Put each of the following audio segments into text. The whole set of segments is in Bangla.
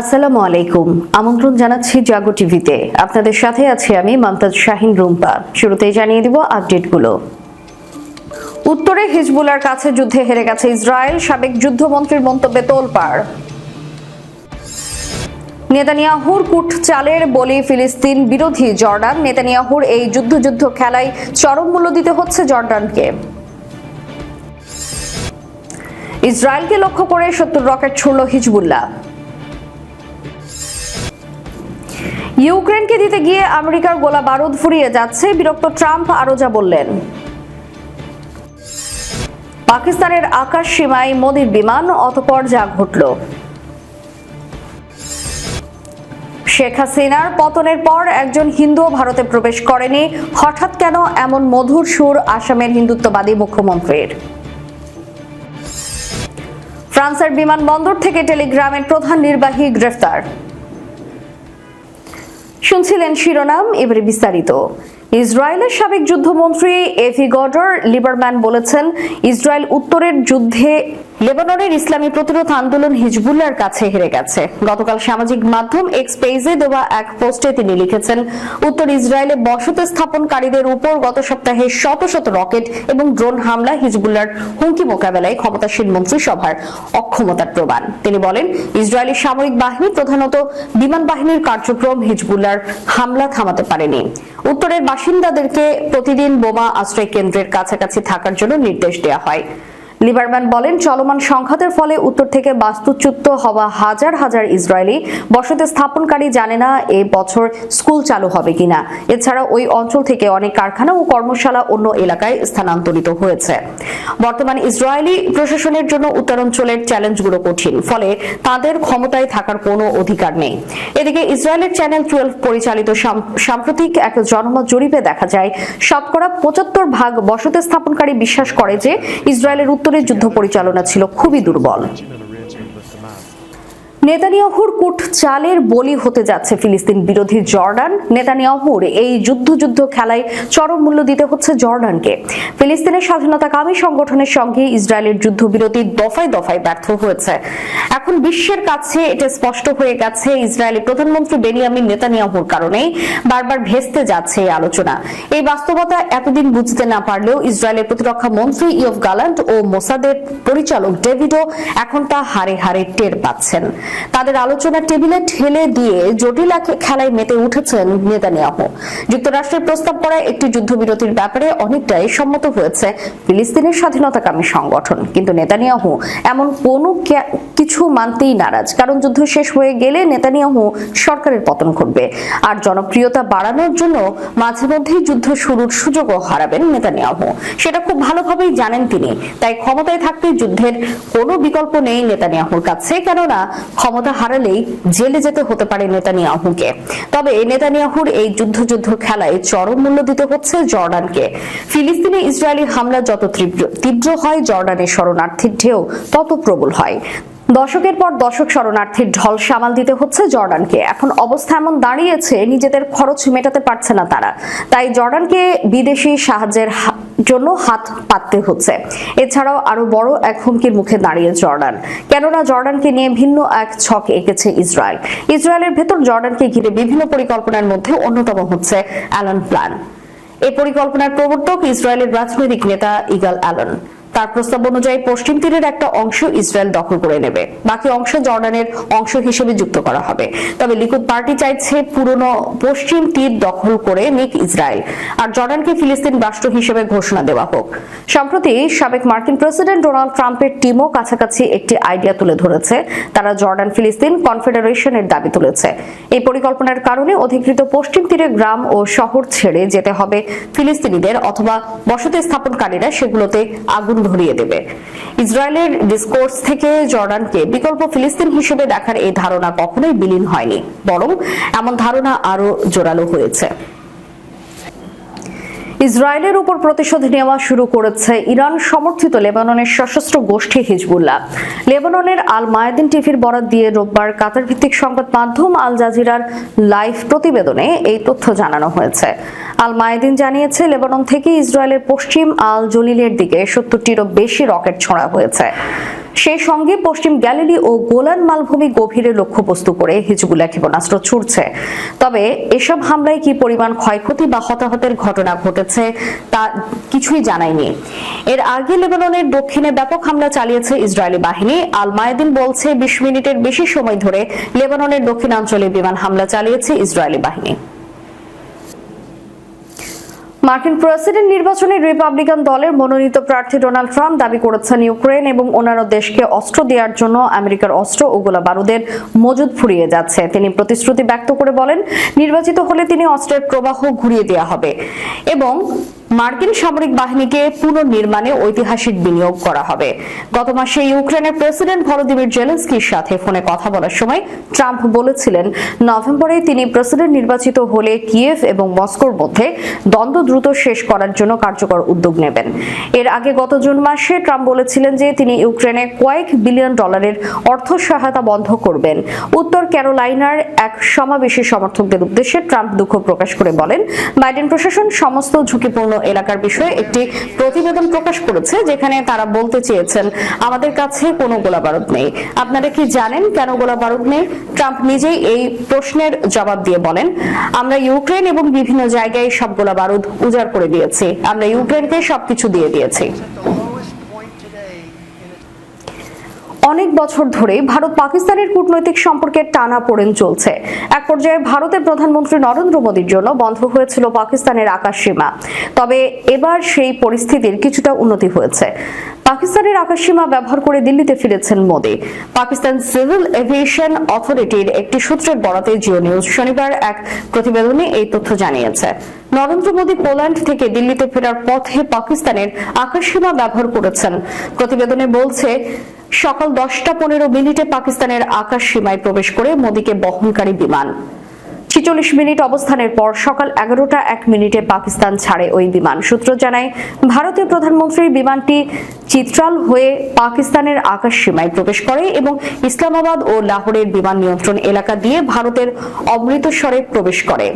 আসসালামু আলাইকুম। আমন্ত্রণ জানাচ্ছি জাগো টিভিতে। আপনাদের সাথে আছি আমি মমতাজ শাহিন রুম্পা। শুরুতেই জানিয়ে দিব আপডেটগুলো। উত্তরে হিজবুলার কাছে যুদ্ধে হেরে গেছে ইসরায়েল, সাবেক যুদ্ধমন্ত্রীর মন্তব্যে তোলপাড়। নেতানিয়াহুর কুট চালের বলি ফিলিস্তিন বিরোধী জর্ডান। নেতানিয়াহুর এই যুদ্ধ যুদ্ধ খেলায় চরম মূল্য দিতে হচ্ছে জর্ডানকে। ইসরায়েলকে লক্ষ্য করে সত্তর রকেট ছুড়ল হিজবুল্লাহ। ইউক্রেনকে দিতে গিয়ে আমেরিকার গোলা বারুদ ফুরিয়ে যাচ্ছে। বিরক্ত ট্রাম্প আরও যা বললেন। পাকিস্তানের আকাশ সীমায় মোদির বিমান, অতপর যা ঘটল। শেখ হাসিনার পতনের পর একজন হিন্দু ভারতে প্রবেশ করেনি। হঠাৎ কেন এমন মধুর সুর আসামের হিন্দুত্ববাদী মুখ্যমন্ত্রীর? ফ্রান্সের বিমানবন্দর থেকে টেলিগ্রামের প্রধান নির্বাহী গ্রেফতার। শুনছিলেন শিরোনাম এবারে বিস্তারিত। ইসরায়েলের সাবেক যুদ্ধমন্ত্রী এফি গডর লিবারম্যান বলেছেন ইসরায়েল উত্তরের যুদ্ধে লেবাননের ইসলামী প্রতিরোধ আন্দোলন হিজবুল্লার কাছে হেরে গেছে। গতকাল সামাজিক মাধ্যম এক্স পেজে দেওয়া এক পোস্টে তিনি লিখেছেন, উত্তর ইসরায়েলে বসতি স্থাপনকারীদের উপর গত সপ্তাহে শত শত রকেট এবং ড্রোন হামলা হিজবুল্লার হুমকি মোকাবেলায় ক্ষমতাসীন মন্ত্রিসভার অক্ষমতার প্রমাণ। তিনি বলেন, ইসরায়েলি সামরিক বাহিনী প্রধানত বিমান বাহিনীর কার্যক্রম হিজবুল্লার হামলা থামাতে পারেনি। উত্তরের বাসিন্দাদেরকে প্রতিদিন বোমা আশ্রয় কেন্দ্রের কাছাকাছি থাকার জন্য নির্দেশ দেওয়া হয়। লিবারম্যান বলেন, চলমান সংঘাতের ফলে উত্তর থেকে বাস্তুচ্যুত হওয়া হাজার হাজার ইসরায়েলি বসতি স্থাপনকারী জানে না এ বছর স্কুল চালু হবে কিনা। এছাড়া ওই অঞ্চল থেকে অনেক কারখানা ও কর্মশালা অন্য এলাকায় স্থানান্তরিত হয়েছে। বর্তমানে ইসরায়েলি প্রশাসনের জন্য উত্তরাঞ্চলের চ্যালেঞ্জগুলো কঠিন, ফলে তাদের ক্ষমতায় থাকার কোনো অধিকার নেই। এদিকে ইসরায়েলের চ্যানেল টুয়েলভ পরিচালিত সাম্প্রতিক এক জনমত জরিপে দেখা যায়, শতকরা পঁচাত্তর ভাগ বসতি স্থাপনকারী বিশ্বাস করে যে ইসরায়েলের উত্তরে যুদ্ধ পরিচালনা ছিল খুবই দুর্বল। নেতানিয়াহুর কুট চালের বলি হতে যাচ্ছে ফিলিস্তিন বিরোধী জর্ডান। নেতানিয়াহুর এই যুদ্ধ যুদ্ধ খেলায় চরম মূল্য দিতে হচ্ছে জর্ডানকে। ফিলিস্তিনের স্বাধীনতাকামী সংগঠনের সঙ্গে ইসরায়েলের যুদ্ধবিরতি দফায় দফায় ব্যর্থ হয়েছে। এখন বিশ্বের কাছে এটা স্পষ্ট হয়ে গেছে ইসরায়েলি প্রধানমন্ত্রী বেনিয়ামিন নেতানিয়াহুর কারণেই বারবার ভেস্তে যাচ্ছে এই আলোচনা। এই বাস্তবতা এতদিন বুঝতে না পারলেও ইসরায়েলের প্রতিরক্ষা মন্ত্রী ইয়ফ গালান্ট ও মোসাদের পরিচালক ডেভিডও এখন তা হারে হারে টের পাচ্ছেন। তাদের আলোচনা টেবিলে ঠেলে দিয়ে জটিল খেলায় মেতে উঠেছেন নেতানিয়াহু। যুক্তরাষ্ট্রের প্রস্তাব করা একটি যুদ্ধবিরতির ব্যাপারে অনেকটাই সম্মত হয়েছে ফিলিস্তিনের স্বাধীনতাকামী সংগঠন। কিন্তু নেতানিয়াহু এমন কোনো কিছু মানতেই নারাজ। কারণ যুদ্ধ শেষ হয়ে গেলে নেতানিয়াহু সরকারের পতন ঘটবে। আর জনপ্রিয়তা বাড়ানোর জন্য মাঝে মধ্যেই যুদ্ধ শুরুর সুযোগও হারাবেন নেতানিয়াহু। সেটা খুব ভালোভাবেই জানেন তিনি। তাই ক্ষমতায় থাকতে যুদ্ধের কোনো বিকল্প নেই নেতানিয়াহুর কাছে। কেননা ক্ষমতা হারালেই জেলে যেতে হতে পারে নেতানিয়াহুকে। তবে নেতানিয়াহুর এই যুদ্ধ যুদ্ধ খেলায় চরম মূল্য দিতে হচ্ছে জর্ডানকে। ফিলিস্তিনে ইসরায়েলি হামলা যত তীব্র তীব্র হয়, জর্ডানের শরণার্থীর ঢেউ তত প্রবল হয়। দশকের পর দশক শরণার্থীর ঢল সামাল দিতে হচ্ছে জর্ডানকে। এখন অবস্থা এমন দাঁড়িয়েছে, নিজেদের খরচ মেটাতে পারছে না তারা। তাই জর্ডানকে বিদেশি সাহায্যের জন্য হাত পাততে হচ্ছে। এছাড়াও আরও বড় এক হুমকির মুখে দাঁড়িয়ে জর্ডান। কেননা জর্ডানকে নিয়ে ভিন্ন এক ছক এঁকেছে ইসরায়েল। ইসরায়েলের ভেতর জর্ডানকে ঘিরে বিভিন্ন পরিকল্পনার মধ্যে অন্যতম হচ্ছে অ্যালন প্ল্যান। এই পরিকল্পনার প্রবর্তক ইসরায়েলের রাজনৈতিক নেতা ইগাল অ্যালন। তার প্রস্তাব অনুযায়ী পশ্চিম তীরের একটা অংশ ইসরায়েল দখল করে নেবে। বাকি অংশ জর্ডানের অংশ হিসেবে যুক্ত করা হবে। তবে লিকুদ পার্টি চাইছে পুরনো পশ্চিম তীর দখল করে নিক ইসরায়েল। আর জর্ডানকে ফিলিস্তিন রাষ্ট্র হিসেবে ঘোষণা দেওয়া হোক। সম্প্রতি সাবেক মার্কিন প্রেসিডেন্ট ডোনাল্ড ট্রাম্পের টিমও কাছাকাছি একটি আইডিয়া তুলে ধরেছে। তারা জর্ডান ফিলিস্তিন কনফেডারেশনের দাবি তুলেছে। এই পরিকল্পনার কারণে অধিকৃত পশ্চিম তীরে গ্রাম ও শহর ছেড়ে যেতে হবে ফিলিস্তিনিদের অথবা বসতি স্থাপনকারীরা সেগুলোতে আগুন ধরিয়ে দেবে। ইসরায়েলের ডিসকোর্স থেকে জর্ডানকে বিকল্প ফিলিস্তিন হিসেবে দেখার এই ধারণা কখনোই বিলীন হয়নি, বরং এমন ধারণা আরও জোরালো হয়েছে। ইসরায়েলের উপর প্রতিশোধ নেওয়া শুরু করেছে ইরান সমর্থিত লেবাননের সশস্ত্র গোষ্ঠী হিজবুল্লাহ। লেবাননের আল মায়াদিন টিভির বরাত দিয়ে রোববার কাতার ভিত্তিক সংবাদ মাধ্যম আল জাজিরার লাইভ প্রতিবেদনে এই তথ্য জানানো হয়েছে। আল মায়েদিন জানিয়েছে, লেবানন থেকে ইসরায়েলের পশ্চিম আল জলিলের দিকে সত্তরটিরও বেশি রকেট ছোঁড়া হয়েছে। সেই সঙ্গে পশ্চিম গ্যালিলি ও গোলান মালভূমি গভীরে লক্ষ্যবস্তু করে হিজবুল্লাহ ক্ষেপণাস্ত্র ছুটছে তবে এসব হামলায় কি পরিমাণ ক্ষয়ক্ষতি বা হতাহতের ঘটনা ঘটেছে তা কিছুই জানায়নি। এর আগে লেবাননের দক্ষিণে ব্যাপক হামলা চালিয়েছে ইসরায়েলি বাহিনী। আল মায়েদিন বলছে, বিশ মিনিটের বেশি সময় ধরে লেবাননের দক্ষিণাঞ্চলে বিমান হামলা চালিয়েছে ইসরায়েলি বাহিনী। মার্কিন প্রেসিডেন্ট নির্বাচনে রিপাবলিকান দলের মনোনীত প্রার্থী ডোনাল্ড ট্রাম্প দাবি করেছেন ইউক্রেন এবং অন্যান্য দেশকে অস্ত্র দেওয়ার জন্য আমেরিকার অস্ত্র ও গোলা বারুদের মজুদ ফুরিয়ে যাচ্ছে। তিনি প্রতিশ্রুতি ব্যক্ত করে বলেন, নির্বাচিত হলে তিনি অস্ত্রের প্রবাহ ঘুরিয়ে দেওয়া হবে এবং মার্কিন সামরিক বাহিনীকে পুনর্নির্মাণে ঐতিহাসিক বিনিয়োগ করা হবে। গত মাসে ইউক্রেনের প্রেসিডেন্ট ভলোদিমির জেলেন্সকির সাথে ফোনে কথা বলার সময় ট্রাম্প বলেছিলেন, নভেম্বরে তিনি প্রেসিডেন্ট নির্বাচিত হলে কিয়েভ এবং মস্কোর মধ্যে দ্বন্দ্ব দ্রুত শেষ করার জন্য কার্যকর উদ্যোগ নেবেন। এর আগে গত জুন মাসে ট্রাম্প বলেছিলেন যে তিনি ইউক্রেনে কয়েক বিলিয়ন ডলারের অর্থ সহায়তা বন্ধ করবেন। উত্তর ক্যারোলাইনার এক সমাবেশে সমর্থকদের উদ্দেশ্যে ট্রাম্প দুঃখ প্রকাশ করে বলেন, বাইডেন প্রশাসন সমস্ত ঝুঁকিপূর্ণ এলাকার বিষয়ে একটি প্রতিবেদন প্রকাশ করেছে, যেখানে তারা বলতে চেয়েছেন, আমাদের কাছে কোনো গোলা বারুদ নেই। আপনারা কি জানেন কেন গোলা বারুদ নেই? ট্রাম্প নিজেই এই প্রশ্নের জবাব দিয়ে বলেন, আমরা ইউক্রেন এবং বিভিন্ন জায়গায় সব গোলা বারুদ উজাড় করে দিয়েছি। আমরা ইউক্রেনকে সবকিছু দিয়ে দিয়েছি। অনেক বছর ধরে ভারত পাকিস্তানের কূটনৈতিক সম্পর্কের টানা পড়েন চলছে। এক পর্যায়ে ভারতের প্রধানমন্ত্রী নরেন্দ্র মোদীর জন্য বন্ধ হয়েছিল পাকিস্তানের আকাশ সীমা। তবে এবার সেই পরিস্থিতির কিছুটা উন্নতি হয়েছে। পাকিস্তানের আকাশসীমা ব্যবহার করে দিল্লিতে ফিরেছেন মোদী। পাকিস্তান সিভিল এভিয়েশন অথরিটির একটি সূত্রের বরাতে জিও নিউজ শনিবার এক প্রতিবেদনে এই তথ্য জানিয়েছে। নরেন্দ্র মোদী পোল্যান্ড থেকে দিল্লিতে ফেরার পথে পাকিস্তানের আকাশসীমা ব্যবহার করেছেন। প্রতিবেদনে বলছে সকাল দশটা পনেরো মিনিটে পাকিস্তানের আকাশ সীমায় প্রবেশ করে মোদীকে বহনকারী বিমান। ছিচল্লিশ মিনিট অবস্থানের পর সকাল এগারোটা এক মিনিটে পাকিস্তান ছাড়ে ওই বিমান। সূত্র জানায়, ভারতীয় প্রধানমন্ত্রীর বিমানটি চিত্রাল হয়ে পাকিস্তানের আকাশ সীমায় প্রবেশ করে এবং ইসলামাবাদ ও লাহোরের বিমান নিয়ন্ত্রণ এলাকা দিয়ে ভারতের অমৃতসরে প্রবেশ করে।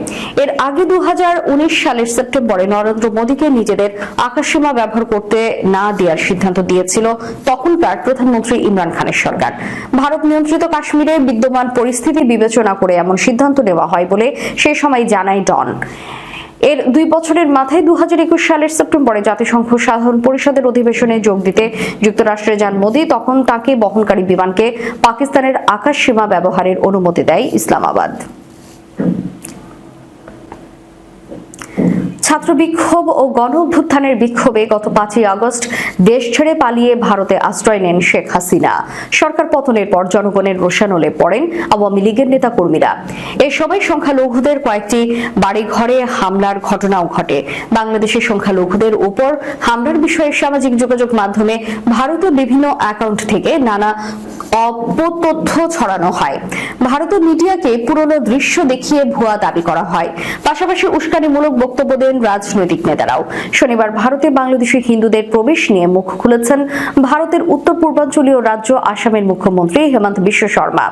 এর আগে দু হাজার উনিশ সালের সেপ্টেম্বরে নরেন্দ্র মোদীকে নিজেদের আকাশসীমা ব্যবহার করতে না দেওয়ার সিদ্ধান্ত দিয়েছিল তখনকার প্রধানমন্ত্রী ইমরান খানের সরকার। ভারত নিয়ন্ত্রিত কাশ্মীরে বিদ্যমান পরিস্থিতি বিবেচনা করে এমন সিদ্ধান্ত নেওয়া হয়। বলে সে সময় জানায় ডন। এর দুই বছরের মাথায় দু হাজার একুশ সালের সেপ্টেম্বরে জাতিসংঘ সাধারণ পরিষদের অধিবেশনে যোগ দিতে যুক্তরাষ্ট্রে যান মোদী, তখন তাকে বহনকারী বিমানকে পাকিস্তানের আকাশ সীমা ব্যবহারের অনুমতি দেয় ইসলামাবাদ। ছাত্র বিক্ষোভ ও গণ অভ্যুত্থানের বিক্ষোভে গত পাঁচই আগস্ট দেশ ছেড়ে পালিয়ে ভারতে আশ্রয় নেন শেখ হাসিনা। সরকার পতনের পর জনগণের রোষানলে পড়েন আওয়ামী লীগের নেতা কর্মীরা এই সময় সংখ্যালঘুদের কয়েকটি বাড়িঘরে হামলার ঘটনাও ঘটে। বাংলাদেশের সংখ্যালঘুদের উপর হামলার বিষয়ে সামাজিক যোগাযোগ মাধ্যমে ভারতের বিভিন্ন অ্যাকাউন্ট থেকে নানা অপতথ্য ছড়ানো হয়। ভারতীয় মিডিয়াকে পুরনো দৃশ্য দেখিয়ে ভুয়া দাবি করা হয়। পাশাপাশি উস্কানিমূলক বক্তব্য দেন রাজনৈতিক নেতারাও। শনিবার ভারতে বাংলাদেশি হিন্দুদের প্রবেশ নিয়ে মুখ খুলেছেন ভারতের উত্তর পূর্বাঞ্চলীয় রাজ্য আসামের মুখ্যমন্ত্রী হেমন্ত বিশ্ব শর্মা।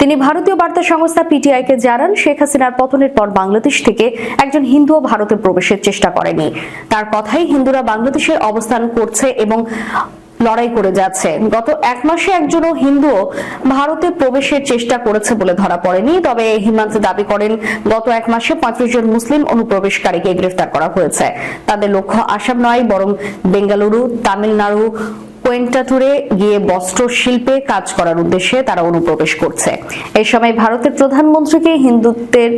তিনি ভারতীয় বার্তা সংস্থা পিটিআই কে জানান, শেখ হাসিনার পতনের পর বাংলাদেশ থেকে একজন হিন্দুও ভারতে প্রবেশের চেষ্টা করেনি। তার কথাই হিন্দুরা বাংলাদেশের অবস্থান করছে এবং লড়াই করে যাচ্ছে। গত এক মাসে একজনও হিন্দুও ভারতে প্রবেশের চেষ্টা করেছে বলে ধরা পড়েনি। তবে হিমান্ত দাবি করেন, গত এক মাসে পঁয়ত্রিশ জন মুসলিম অনুপ্রবেশকারীকে গ্রেফতার করা হয়েছে। তাদের লক্ষ্য আসাম নয়, বরং বেঙ্গালুরু, তামিলনাড়ু, কোয়েন্টাটুরে গিয়ে বস্ত্র শিল্পে কাজ করার উদ্দেশ্যে তারা অনুপ্রবেশ করছে। এই সময় ভারতের প্রধানমন্ত্রীকে হিন্দুত্বের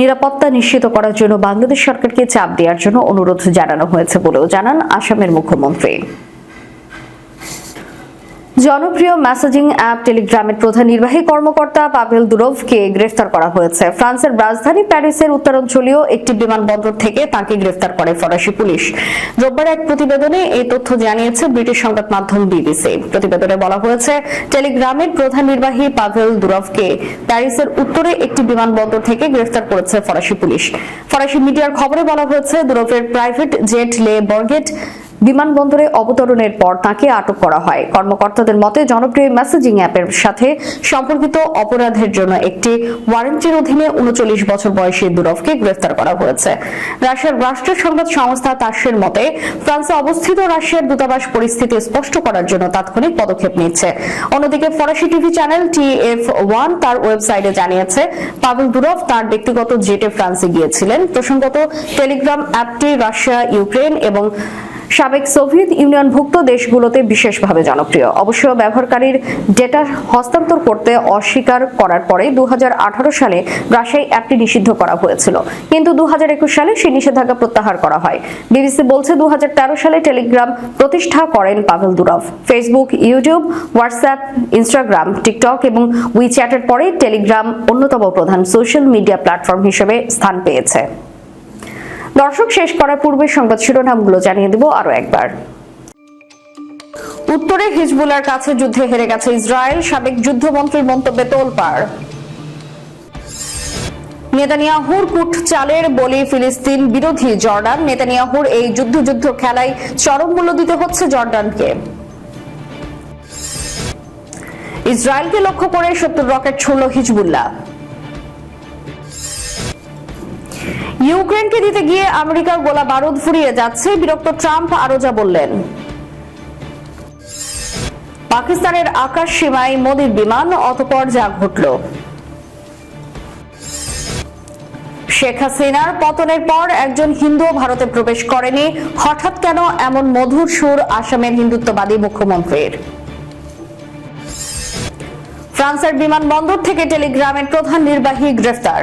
নিরাপত্তা নিশ্চিত করার জন্য বাংলাদেশ সরকারকে চাপ দেওয়ার জন্য অনুরোধ জানানো হয়েছে বলেও জানান আসামের মুখ্যমন্ত্রী। জনপ্রিয় মেসেজিং অ্যাপ টেলিগ্রামের প্রধান নির্বাহী কর্মকর্তা পাভেল দুরভকে গ্রেফতার করা হয়েছে। ফ্রান্সের রাজধানী প্যারিসের উত্তরাঞ্চলীয় একটি বিমানবন্দর থেকে তাকে গ্রেফতার করে ফরাসি পুলিশ। রোববার এক প্রতিবেদনে এই তথ্য জানিয়েছে ব্রিটিশ সংবাদ মাধ্যম বিবিসি। প্রতিবেদনে বলা হয়েছে টেলিগ্রামের প্রধান নির্বাহী পাভেল দুরভকে প্যারিসের উত্তরে একটি বিমানবন্দর থেকে গ্রেফতার করেছে ফরাসি পুলিশ। ফরাসি মিডিয়ার খবরে বলা হয়েছে, দুরভের প্রাইভেট জেট লে বর্গেট বিমানবন্দরে অবতরণের পর তাকে আটক করা হয়। কর্মকর্তাদের মতে, জনপ্রিয় মেসেজিং অ্যাপের সাথে সম্পর্কিত অপরাধের জন্য একটি ওয়ারেন্টির অধীনে উনচল্লিশ বছর বয়সী দুরভকে গ্রেফতার করা হয়েছে। রাশিয়ার রাষ্ট্রীয় সংবাদ সংস্থা তাসের মতে, ফ্রান্সে অবস্থিত রাশিয়ার দূতাবাস পরিস্থিতি স্পষ্ট করার জন্য তাৎক্ষণিক পদক্ষেপ নিচ্ছে। অন্যদিকে ফরাসি টিভি চ্যানেল টিএফ ওয়ান তার ওয়েবসাইটে জানিয়েছে, পাভেল দুরভ তার ব্যক্তিগত জেটে ফ্রান্সে গিয়েছিলেন। প্রসঙ্গত, টেলিগ্রাম অ্যাপটি রাশিয়া ইউক্রেন এবং সাবেক সোভিয়েত ইউনিয়নভুক্ত দেশগুলোতে বিশেষভাবে জনপ্রিয়। অবশ্য ব্যবহারকারীর ডেটা হস্তান্তর করতে অস্বীকার করার পরে দুহাজার আঠারো সালে রাশিয়ায় অ্যাপটি নিষিদ্ধ করা হয়েছিল। কিন্তু দুহাজার একুশ সালে সেই নিষেধাজ্ঞা প্রত্যাহার করা হয়। বিবিসি বলছে দুহাজার তেরো সালে টেলিগ্রাম প্রতিষ্ঠা করেন Pavel Durov Facebook, YouTube, WhatsApp, Instagram, TikTok এবং উইচ্যাটের পরে টেলিগ্রাম অন্যতম প্রধান সোশ্যাল মিডিয়া প্ল্যাটফর্ম হিসেবে স্থান পেয়েছে। দর্শক, শেষ করার পূর্বে সংবাদ শিরোনামগুলো জানিয়ে দেব আরও একবার। উত্তরে হিজবুলার কাছে যুদ্ধে হেরে গেছে ইসরায়েল, সাবেক যুদ্ধমন্ত্রীর মন্তব্যে তোলপাড়। নেতানিয়াহুর কুট চালের বলি ফিলিস্তিন বিরোধী জর্ডান। নেতানিয়াহুর এই যুদ্ধ যুদ্ধ খেলায় চরম মূল্য দিতে হচ্ছে জর্ডানকে। ইসরায়েলকে লক্ষ্য করে সত্তর রকেট ছুড়ল হিজবুল্লাহ। ইউক্রেনকে দিতে গিয়ে আমেরিকার গোলা বারুদ ফুরিয়ে যাচ্ছে। বিরক্ত ট্রাম্প আরও যা বললেন। পাকিস্তানের আকাশ সীমায় মোদির বিমান, অতপর যা ঘটল। শেখ হাসিনার পতনের পর একজন হিন্দু ভারতে প্রবেশ করেনি। হঠাৎ কেন এমন মধুর সুর আসামের হিন্দুত্ববাদী মুখ্যমন্ত্রীর? ফ্রান্সের বিমানবন্দর থেকে টেলিগ্রামের প্রধান নির্বাহী গ্রেফতার।